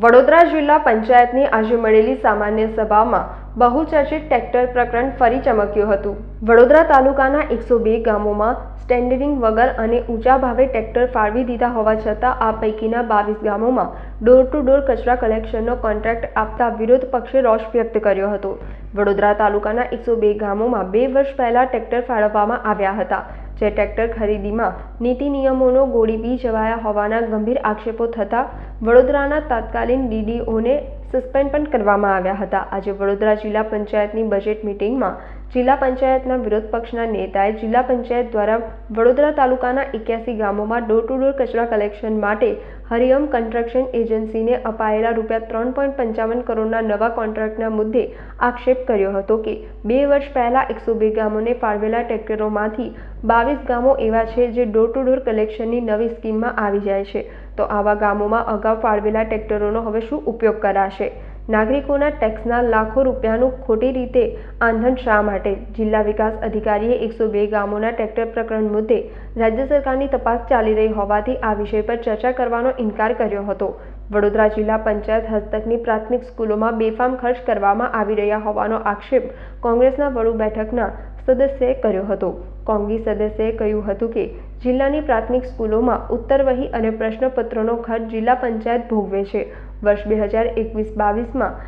વડોદરા જિલ્લા પંચાયતની આજે મળેલી સામાન્ય સભામાં બહુચર્ચિત ટ્રેક્ટર પ્રકરણ ફરી ચમક્યું હતું. વડોદરા તાલુકાના એકસો બે ગામોમાં સ્ટેન્ડરિંગ વગર અને ઊંચા ભાવે ટ્રેક્ટર ફાળવી દીધા હોવા છતાં આ પૈકીના બાવીસ ગામોમાં ડોર ટુ ડોર કચરા કલેક્શનનો કોન્ટ્રાક્ટ આપતા વિરોધ પક્ષે રોષ વ્યક્ત કર્યો હતો. વડોદરા તાલુકાના એકસો બે ગામોમાં બે વર્ષ પહેલા ટ્રેક્ટર ફાળવવામાં આવ્યા હતા. જે ટ્રેક્ટર ખરીદીમાં નીતિ નિયમોનો ગોળી પી જવાયા હોવાના ગંભીર આક્ષેપો થતા વડોદરાના તાત્કાલિન ડીડીઓને સસ્પેન્ડ પણ કરવામાં આવ્યા હતા. આજે વડોદરા જિલ્લા પંચાયતની બજેટ મિટિંગમાં જિલ્લા પંચાયતના વિરોધ પક્ષના નેતાએ જિલ્લા પંચાયત દ્વારા વડોદરા તાલુકાના એક્યાસી ગામોમાં ડોર ટુ ડોર કચરા કલેક્શન માટે હરિયમ કન્સ્ટ્રક્શન એજન્સીને અપાયેલા રૂપિયા ત્રણ પોઈન્ટ પંચાવન કરોડના નવા કોન્ટ્રાક્ટના મુદ્દે આક્ષેપ કર્યો હતો કે બે વર્ષ પહેલા એકસો બે ગામોને ફાળવેલા ટ્રેક્ટરોમાંથી બાવીસ ગામો એવા છે જે ડોર ટુ ડોર કલેક્શનની નવી સ્કીમમાં આવી જાય છે. તો આવા ગામોમાં અગાઉ ફાળવેલા ટ્રેક્ટરોનો હવે શું ઉપયોગ કરાશે? નાગરિકોના ટેક્સના લાખો રૂપિયાનું ખોટી રીતે આંધણ શા માટે? જિલ્લા વિકાસ અધિકારીએ એકસો બે ગામોના ટ્રેક્ટર પ્રકરણ મુદ્દે રાજ્ય સરકારની તપાસ ચાલી રહી હોવાથી આ વિષય પર ચર્ચા કરવાનો ઇનકાર કર્યો હતો. વડોદરા જિલ્લા પંચાયત હસ્તકની પ્રાથમિક સ્કૂલોમાં બેફામ ખર્ચ કરવામાં આવી રહ્યા હોવાનો આક્ષેપ કોંગ્રેસના વડુ બેઠકના સદસ્યએ કર્યો હતો. કોંગ્રેસ સદસ્યએ કહ્યું હતું કે જિલ્લાની પ્રાથમિક સ્કૂલોમાં ઉત્તરવહી અને પ્રશ્નપત્રોનો ખર્ચ જિલ્લા પંચાયત ભોગવે છે. વર્ષ બે હજાર એકવીસ બાવીસમાં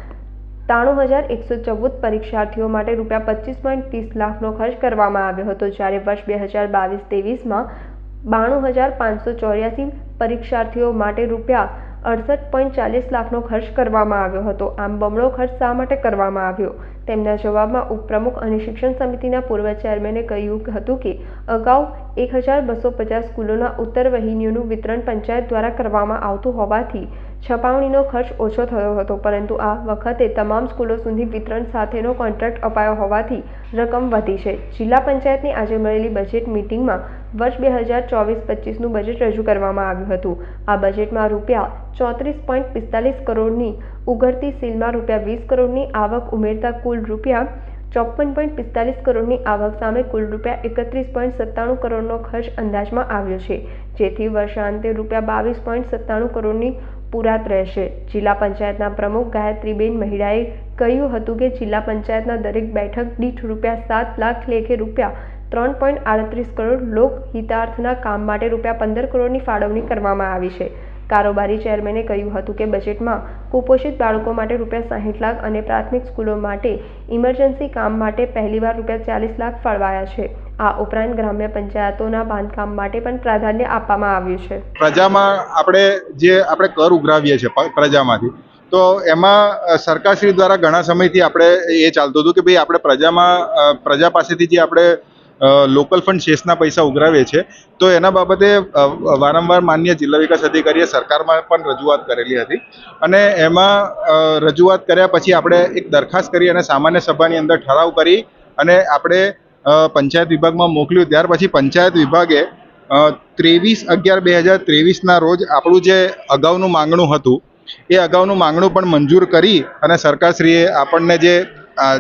ત્રાણું હજાર એકસો ચૌદ પરીક્ષાર્થીઓ માટે રૂપિયા પચીસ પોઈન્ટ ત્રીસ લાખનો ખર્ચ કરવામાં આવ્યો હતો. જ્યારે વર્ષ બે હજાર બાવીસ ત્રેવીસમાં બાણું હજાર પાંચસો ચોર્યાસી પરીક્ષાર્થીઓ માટે રૂપિયા અડસઠ પોઈન્ટ ચાલીસ લાખનો ખર્ચ કરવામાં આવ્યો હતો. આમ બમણો ખર્ચ શા માટે કરવામાં આવ્યો? તેમના જવાબમાં ઉપપ્રમુખ અને શિક્ષણ સમિતિના પૂર્વ ચેરમેને કહ્યું હતું કે, અગાઉ એક હજાર બસો પચાસ સ્કૂલોના ઉત્તરવહિનીઓનું વિતરણ પંચાયત દ્વારા કરવામાં આવતું હોવાથી છપાવણીનો ખર્ચ ઓછો થયો હતો, પરંતુ આ વખતે તમામ સ્કૂલો સુધી વિતરણ સાથેનો કોન્ટ્રાક્ટ અપાયો હોવાથી રકમ વધી છે. જિલ્લા પંચાયતની આજે મળેલી બજેટ મિટિંગમાં વર્ષ બે હજાર ચોવીસ પચીસનું બજેટ રજૂ કરવામાં આવ્યું હતું. આ બજેટમાં રૂપિયા ચોત્રીસ પોઈન્ટ પિસ્તાલીસ કરોડની ઉઘડતી સીલમાં રૂપિયા વીસ કરોડની આવક ઉમેરતા કુલ રૂપિયા ચોપન પોઈન્ટ પિસ્તાલીસ કરોડની આવક સામે કુલ રૂપિયા એકત્રીસ પોઈન્ટ સત્તાણું કરોડનો ખર્ચ અંદાજમાં આવ્યો છે, જેથી વર્ષાંતે રૂપિયા બાવીસ પોઈન્ટ સત્તાણું કરોડની પુરાત રહેશે. જિલ્લા પંચાયતના પ્રમુખ ગાયત્રીબેન મહિડાએ કહ્યું હતું કે જિલ્લા પંચાયતના દરેક બેઠક દીઠ રૂપિયા સાત લાખ લેખે રૂપિયા ત્રણ પોઈન્ટ આડત્રીસ કરોડ લોકહિતાર્થના કામ માટે રૂપિયા પંદર કરોડની ફાળવણી કરવામાં આવી છે. કારોબારી ચેરમેને કહ્યું હતું કે બજેટમાં કુપોષિત બાળકો માટે રૂપિયા સાહીઠ લાખ અને પ્રાથમિક સ્કૂલો માટે ઇમરજન્સી કામ માટે પહેલીવાર રૂપિયા ચાલીસ લાખ ફાળવાયા છે. આ ઉપરાંત ગ્રામ્ય પંચાયતોના બાંધકામ માટે પણ પ્રાધાન્ય આપવામાં આવ્યું છે. પ્રજામાં આપણે જે આપણે કર ઉઘરાવીએ છીએ પ્રજામાંથી, તો એમાં સરકારશ્રી દ્વારા ઘણા સમયથી આપણે એ ચાલતું હતું કે ભાઈ આપણે પ્રજામાં પ્રજા પાસેથી જે આપણે લોકલ ફંડ શેષના પૈસા ઉઘરાવીએ છીએ, તો એના બાબતે વારંવાર માન્ય જિલ્લા વિકાસ અધિકારીએ સરકારમાં પણ રજૂઆત કરેલી હતી. અને એમાં રજૂઆત કર્યા પછી આપણે એક દરખાસ્ત કરી અને સામાન્ય સભાની અંદર ઠરાવ કરી અને આપણે પંચાયત વિભાગમાં મોકલ્યું. ત્યાર પછી પંચાયત વિભાગે ત્રેવીસ અગિયાર બે હજાર ત્રેવીસના રોજ આપણું જે અગાઉનું માંગણું હતું, એ અગાઉનું માંગણું પણ મંજૂર કરી અને સરકારશ્રીએ આપણને જે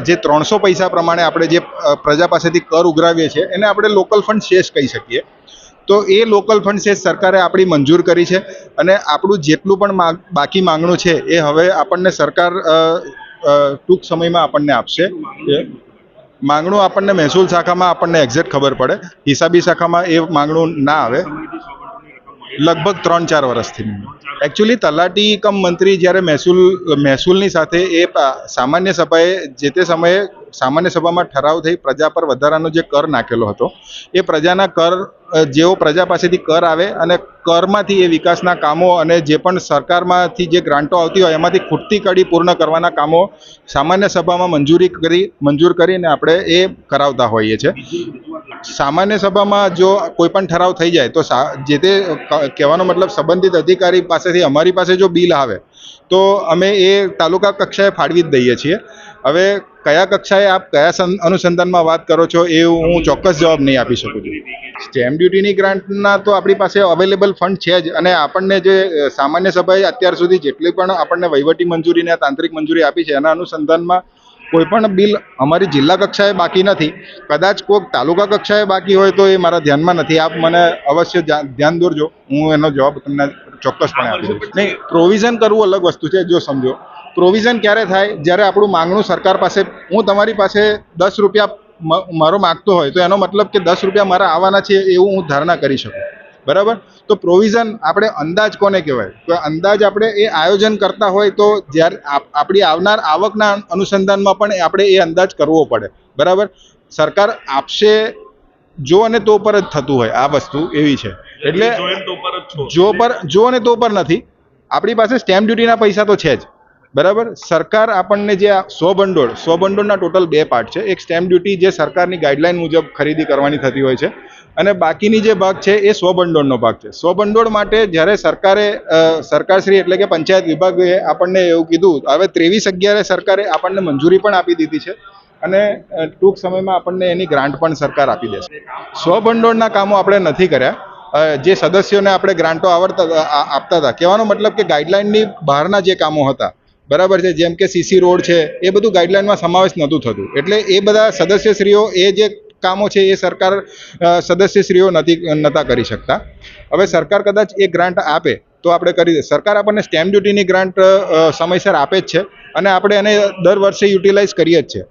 જે ત્રણસો પૈસા પ્રમાણે આપણે જે પ્રજા પાસેથી કર ઉઘરાવીએ છીએ, એને આપણે લોકલ ફંડ શેષ કહી શકીએ. તો એ લોકલ ફંડ શેષ સરકારે આપણી મંજૂર કરી છે અને આપણું જેટલું પણ બાકી માંગણું છે એ હવે આપણને સરકાર ટૂંક સમયમાં આપણને આપશે. માંગણું આપણને મહેસૂલ શાખામાં આપણને એક્ઝેક્ટ ખબર પડે. હિસાબી શાખામાં એ માંગણું ના આવે. લગભગ ત્રણ ચાર વર્ષથી. એકચ્યુઅલી તલાટી કમ મંત્રી જ્યારે મહેસૂલ, મહેસૂલની સાથે એ સામાન્ય સભાએ જે તે સમયે સામાન્ય સભામાં ઠરાવ થઈ પ્રજા પર વધારાનો જે કર નાખેલો હતો, એ પ્રજાના કર જેઓ પ્રજા પાસેથી કર આવે અને કરમાંથી એ વિકાસના કામો અને જે પણ સરકારમાંથી જે ગ્રાન્ટો આવતી હોય એમાંથી ખૂટતી કડી પૂર્ણ કરવાના કામો સામાન્ય સભામાં મંજૂરી કરી, મંજૂર કરીને આપણે એ કરાવતા હોઈએ છીએ. સામાન્ય સભામાં જો કોઈ પણ ઠરાવ થઈ જાય, તો જે તે કહેવાનો મતલબ સંબંધિત અધિકારી પાસેથી અમારી પાસે જો બિલ આવે, તો અમે એ તાલુકા કક્ષાએ ફાળવી જ દઈએ છીએ. હવે કયા કક્ષાએ આપ કયા અનુસંધાનમાં વાત કરો છો એ હું ચોક્કસ જવાબ નહીં આપી શકું છું. સ્ટેમ્પ ડ્યુટીની ગ્રાન્ટના તો આપણી પાસે અવેલેબલ ફંડ છે જ અને આપણને જે સામાન્ય સભાએ અત્યાર સુધી જેટલી પણ આપણને વહીવટી મંજૂરીને તાંત્રિક મંજૂરી આપી છે, એના અનુસંધાનમાં કોઈ પણ બિલ અમારી જિલ્લા કક્ષાએ બાકી નથી. કદાચ કોઈક તાલુકા કક્ષાએ બાકી હોય તો એ મારા ધ્યાનમાં નથી. આપ મને અવશ્ય ધ્યાન દોરજો. હું એનો જવાબ તમને ચોક્કસપણે આપી દઉં નહીં પ્રોવિઝન કરવું અલગ વસ્તુ છે, જો સમજો. પ્રોવિઝન ક્યારે થાય? જ્યારે આપણું માંગણું સરકાર પાસે, હું તમારી પાસે દસ રૂપિયા મારો માગતો હોય, તો એનો મતલબ કે દસ રૂપિયા મારા આવવાના છે એવું હું ધારણા કરી શકું. બરાબર? તો પ્રોવિઝન આપણે અંદાજ કોને કહેવાય? તો અંદાજ આપણે એ આયોજન કરતા હોય તો જ્યારે આપ- આપણી આવનાર આવકના અનુસંધાનમાં પણ આપણે એ અંદાજ કરવો પડે. બરાબર? સરકાર આપશે જો અને તો પર જ થતું હોય આ વસ્તુ એવી છે. એટલે જો પર જો અને તો પર નથી. આપણી પાસે સ્ટેમ્પ ડ્યુટીના પૈસા તો છે જ. બરાબર? સરકાર આપણને જે આ સો ભંડોળ સો ભંડોળના ટોટલ બે પાર્ટ છે. એક સ્ટેમ્પ ડ્યુટી જે સરકારની ગાઈડલાઇન મુજબ ખરીદી કરવાની થતી હોય છે અને બાકીની જે ભાગ છે એ સો ભંડોળનો ભાગ છે. સો ભંડોળ માટે જ્યારે સરકારે સરકારશ્રી એટલે કે પંચાયત વિભાગે આપણને એવું કીધું, હવે ત્રેવીસ અગિયારે સરકારે આપણને મંજૂરી પણ આપી દીધી છે અને ટૂંક સમયમાં આપણને એની ગ્રાન્ટ પણ સરકાર આપી દેશે. સો ભંડોળના કામો આપણે નથી કર્યા. જે સદસ્યોને આપણે ગ્રાન્ટો આવડતા આપતા હતા. કહેવાનો મતલબ કે ગાઈડલાઇનની બહારના જે કામો હતા બરાબર છે, જેમ કે સીસી રોડ છે, એ બધું ગાઈડલાઇનમાં સમાવેશ નહોતું થતું. એટલે એ બધા સદસ્યશ્રીઓ, એ જે કામો છે, એ સરકાર સદસ્યશ્રીઓ નથી નહોતા કરી શકતા. હવે સરકાર કદાચ એ ગ્રાન્ટ આપે, તો આપણે કરી દે. સરકાર આપણને સ્ટેમ્પ ડ્યુટીની ગ્રાન્ટ સમયસર આપે જ છે અને આપણે એને દર વર્ષે યુટિલાઇઝ કરીએ જ છે.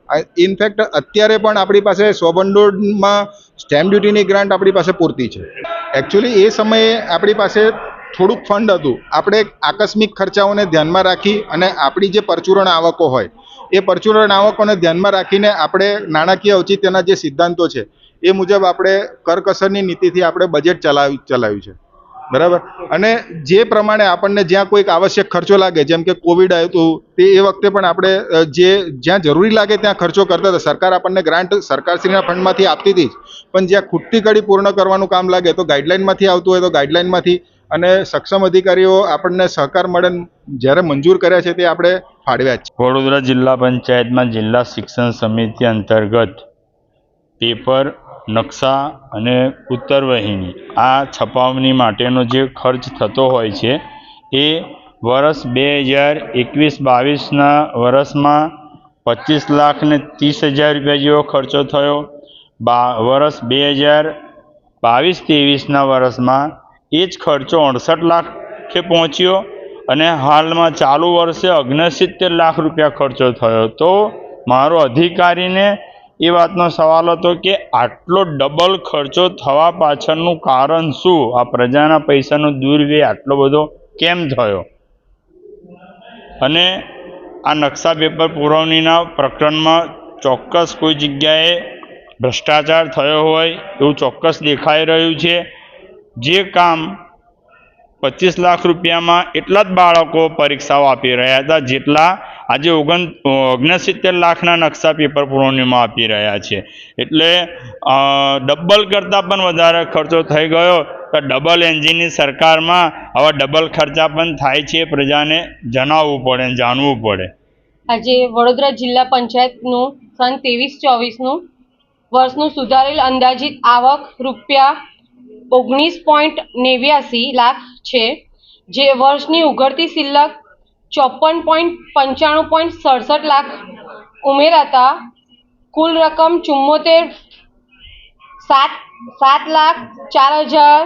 ઇનફેક્ટ અત્યારે પણ આપણી પાસે સોબંડોળમાં સ્ટેમ્પ ડ્યુટીની ગ્રાન્ટ આપણી પાસે પૂરતી છે. એકચ્યુઅલી એ સમયે આપણી પાસે થોડુંક ફંડ હતું. આપણે આકસ્મિક ખર્ચાઓને ધ્યાનમાં રાખી અને આપણી જે પરચુરણ આવકો હોય, એ પરચુરણ આવકોને ધ્યાનમાં રાખીને આપણે નાણાકીય ઔચિત્યના જે સિદ્ધાંતો છે, એ મુજબ આપણે કરકસરની નીતિથી આપણે બજેટ ચલાવી ચલાવ્યું છે. બરાબર? અને જે પ્રમાણે આપણને જ્યાં કોઈક આવશ્યક ખર્ચો લાગે, જેમ કે કોવિડ આવ્યું હતું, તે એ વખતે પણ આપણે જે, જ્યાં જરૂરી લાગે ત્યાં ખર્ચો કરતા હતા. સરકાર આપણને ગ્રાન્ટ સરકારશ્રીના ફંડમાંથી આપતી હતી જ. પણ જ્યાં ખૂટતી કડી પૂર્ણ કરવાનું કામ લાગે તો ગાઈડલાઇનમાંથી આવતું હોય તો ગાઈડલાઇનમાંથી અને સક્ષમ અધિકારીઓ આપણને સહકાર મળે જ્યારે મંજૂર કર્યા છે તે આપણે ફાળવ્યા છે. વડોદરા જિલ્લા પંચાયતમાં જિલ્લા શિક્ષણ સમિતિ અંતર્ગત પેપર, નકશા અને ઉત્તરવહીની આ છપાવણી માટેનો જે ખર્ચ થતો હોય છે, એ વર્ષ બે હજાર એકવીસ બાવીસના વર્ષમાં પચીસ લાખ ને ત્રીસ હજાર રૂપિયા જેવો ખર્ચો થયો. બા, વર્ષ બે હજાર બાવીસ ત્રેવીસના વર્ષમાં એ જ ખર્ચો અડસઠ લાખે પહોંચ્યો અને હાલમાં ચાલુ વર્ષે ઓગણસિત્તેર લાખ રૂપિયા ખર્ચો થયો. તો મારો અધિકારીને એ વાતનો સવાલ હતો કે આટલો ડબલ ખર્ચો થવા પાછળનું કારણ શું? આ પ્રજાના પૈસાનો દુર્વ્યય આટલો બધો કેમ થયો? અને આ નકશા પેપર પુરવણીના પ્રકરણમાં ચોક્કસ કોઈ જગ્યાએ ભ્રષ્ટાચાર થયો હોય એવું ચોક્કસ દેખાઈ રહ્યું છે. જે કામ પચીસ લાખ રૂપિયામાં એટલા જ બાળકો પરીક્ષાઓ આપી રહ્યા હતા, જેટલા આજે ઓગણ ઓગણસિત્તેર લાખના નકશા પેપર પુરવણીમાં આપી રહ્યા છે. એટલે ડબલ કરતાં પણ વધારે ખર્ચો થઈ ગયો, તો ડબલ એન્જિનની સરકારમાં આવા ડબલ ખર્ચા પણ થાય છે, પ્રજાને જણાવવું પડે જાણવું પડે. આજે વડોદરા જિલ્લા પંચાયતનું સન ત્રેવીસ ચોવીસનું વર્ષનું સુધારેલ અંદાજિત આવક રૂપિયા ઓગણીસ પોઈન્ટ નેવ્યાસી લાખ છે, જે વર્ષની ઉઘડતી સિલ્લક ચોપન પોઈન્ટ પંચાણું પોઈન્ટ સડસઠ લાખ ઉમેરાતા કુલ રકમ ચુમ્મોતેર સાત સાત લાખ ચાર હજાર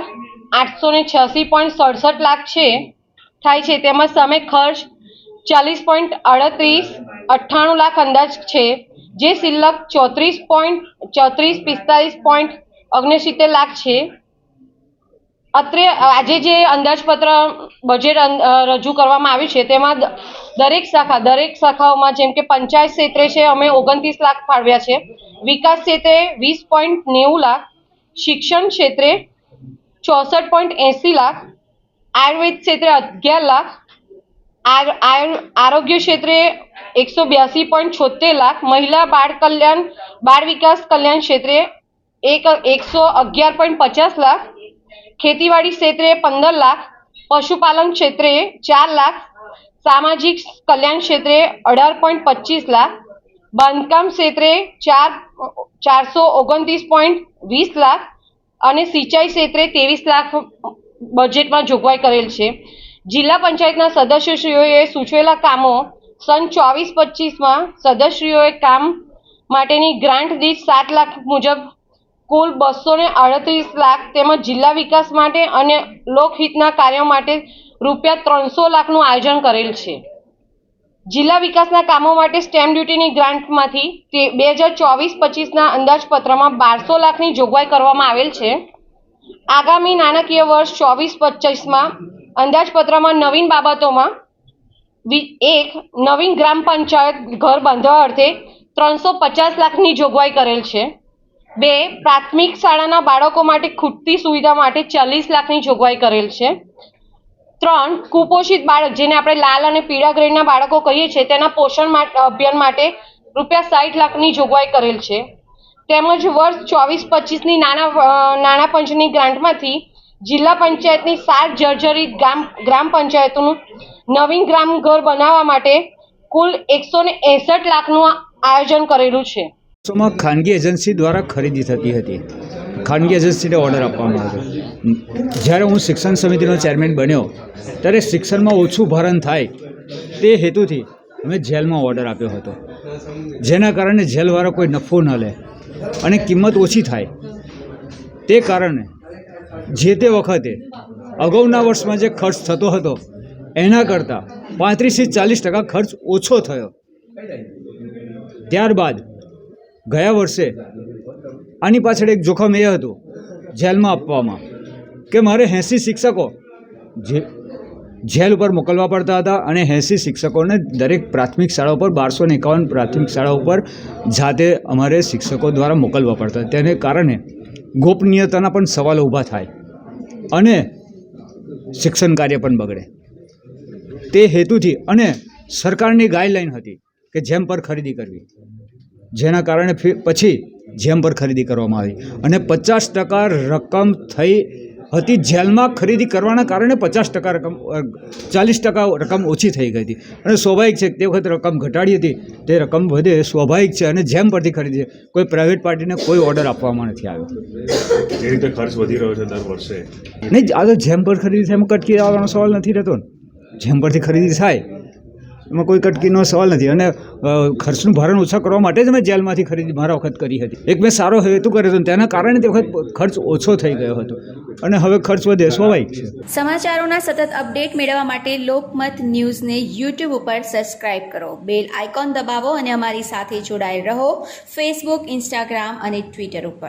આઠસો ને છ્યાસી પોઈન્ટ સડસઠ લાખ છે. થાય છે. તેમજ સામે ખર્ચ ચાલીસ પોઈન્ટ અડત્રીસ અઠ્ઠાણું લાખ અંદાજ છે, જે સિલ્લક ચોત્રીસ પોઈન્ટ, ચોત્રીસ પિસ્તાલીસ પોઈન્ટ ઓગણસિત્તેર લાખ છે. અત્રે આજે જે અંદાજપત્ર બજેટ રજૂ કરવામાં આવ્યું છે, તેમાં દરેક શાખા, દરેક શાખાઓમાં જેમ કે પંચાયત ક્ષેત્રે છે, અમે ઓગણત્રીસ લાખ ફાળવ્યા છે. વિકાસ ક્ષેત્રે વીસ પોઈન્ટ નેવું લાખ, શિક્ષણ ક્ષેત્રે ચોસઠ પોઈન્ટ એંસી લાખ, આયુર્વેદ ક્ષેત્રે અગિયાર લાખ આરોગ્ય ક્ષેત્રે એકસો બ્યાસી પોઈન્ટ છોતેર લાખ, મહિલા બાળ કલ્યાણ, બાળ વિકાસ કલ્યાણ ક્ષેત્રે એક, એકસો અગિયાર પોઈન્ટ પચાસ લાખ ખેતીવાડી ક્ષેત્રે પંદર લાખ, પશુપાલન ક્ષેત્રે ચાર લાખ, સામાજિક કલ્યાણ ક્ષેત્રે અઢાર પોઈન્ટ પચીસ લાખ, બાંધકામ ક્ષેત્રે ચાર, ચારસો ઓગણત્રીસ પોઈન્ટ વીસ લાખ અને સિંચાઈ ક્ષેત્રે ત્રેવીસ લાખ બજેટમાં જોગવાઈ કરેલ છે. જિલ્લા પંચાયતના સદસ્યશ્રીઓએ સૂચવેલા કામો સન ચોવીસ પચીસમાં સદસ્યશ્રીઓએ કામ માટેની ગ્રાન્ટ દીઠ સાત લાખ મુજબ કુલ બસો ને અડત્રીસ લાખ તેમજ જિલ્લા વિકાસ માટે અને લોકહિતના કાર્યો માટે રૂપિયા ત્રણસો લાખનું આયોજન કરેલ છે. જિલ્લા વિકાસના કામો માટે સ્ટેમ્પ ડ્યુટીની ગ્રાન્ટમાંથી તે બે હજાર ચોવીસ પચીસના અંદાજપત્રમાં બારસો લાખની જોગવાઈ કરવામાં આવેલ છે. આગામી નાણાકીય વર્ષ ચોવીસ પચીસમાં અંદાજપત્રમાં નવીન બાબતોમાં એક, નવીન ગ્રામ પંચાયત ઘર બાંધવા અર્થે ત્રણસો પચાસ લાખની જોગવાઈ કરેલ છે. બે, પ્રાથમિક શાળાના બાળકો માટે ખૂટતી સુવિધા માટે ચાલીસ લાખની જોગવાઈ કરેલ છે. ત્રણ, કુપોષિત બાળક, જેને આપણે લાલ અને પીળા ગ્રેડના બાળકો કહીએ છીએ, તેના પોષણ અભિયાન માટે રૂપિયા સાઠ લાખની જોગવાઈ કરેલ છે. તેમજ વર્ષ ચોવીસ પચીસની નાના નાણાં પંચની ગ્રાન્ટમાંથી જિલ્લા પંચાયતની સાત જર્જરિત ગ્રામ ગ્રામ પંચાયતોનું નવીન ગ્રામ ઘર બનાવવા માટે કુલ એકસો ને લાખનું આયોજન કરેલું છે. વર્ષોમાં ખાનગી એજન્સી દ્વારા ખરીદી થતી હતી. ખાનગી એજન્સીને ઓર્ડર આપવામાં આવ્યો. જ્યારે હું શિક્ષણ સમિતિનો ચેરમેન બન્યો, ત્યારે શિક્ષણમાં ઓછું ભારણ થાય તે હેતુથી અમે જેલમાં ઓર્ડર આપ્યો હતો. જેના કારણે જેલવાળા કોઈ નફો ન લે અને કિંમત ઓછી થાય. તે કારણે જે તે વખતે અગાઉના વર્ષમાં જે ખર્ચ થતો હતો, એના કરતાં પાંત્રીસથી ચાલીસ ટકા ખર્ચ ઓછો થયો. ત્યારબાદ ગયા વર્ષે આની પાછળ એક જોખમ એ હતું જેલમાં આપવામાં કે મારે એંસી શિક્ષકો જે જેલ ઉપર મોકલવા પડતા હતા અને એંસી શિક્ષકોને દરેક પ્રાથમિક શાળા ઉપર બારસો ને એકાવન પ્રાથમિક શાળા ઉપર જાતે અમારે શિક્ષકો દ્વારા મોકલવા પડતા તેને કારણે ગોપનીયતાના પણ સવાલો ઊભા થાય અને શિક્ષણ કાર્ય પણ બગડે. તે હેતુથી અને સરકારની ગાઈડલાઈન હતી કે જેમ પર ખરીદી કરવી. જેના કારણે પછી જેમ પર ખરીદી કરવામાં આવી. અને પચાસ ટકા રકમ થઈ હતી જેલમાં ખરીદી કરવાના કારણે પચાસ ટકા રકમ ચાલીસ ટકા રકમ ઓછી થઈ ગઈ હતી. અને સ્વાભાવિક છે તે વખત રકમ ઘટાડી હતી તે રકમ વધે સ્વાભાવિક છે અને જેમ પરથી ખરીદી કોઈ પ્રાઇવેટ પાર્ટીને કોઈ ઓર્ડર આપવામાં નથી આવ્યો. જે રીતે ખર્ચ વધી રહ્યો છે દર વર્ષે. નહીં આ તો જેમ પર ખરીદી થાય એમ કટકી આવવાનો સવાલ નથી રહેતો જેમ પરથી ખરીદી થાય એમાં કોઈ કટકીનો સવાલ નથી. અને ખર્ચનું ભારણ ઓછા કરવા માટે જ મેં જેલમાંથી ખરીદી, મારા વખત કરી હતી. એક મેં સારો હેતુ કર્યો હતો તેના કારણે તે વખત ખર્ચ ઓછો થઈ ગયો હતો. અને હવે ખર્ચ વધે સ્વાભાવિક છે. સમાચારોના સતત અપડેટ મેળવવા માટે લોકમત ન્યૂઝને યુટ્યુબ ઉપર સબસ્ક્રાઇબ કરો. બેલ આઇકોન દબાવો અને અમારી સાથે જોડાયેલ રહો. ફેસબુક ઇન્સ્ટાગ્રામ અને ટ્વિટર ઉપર.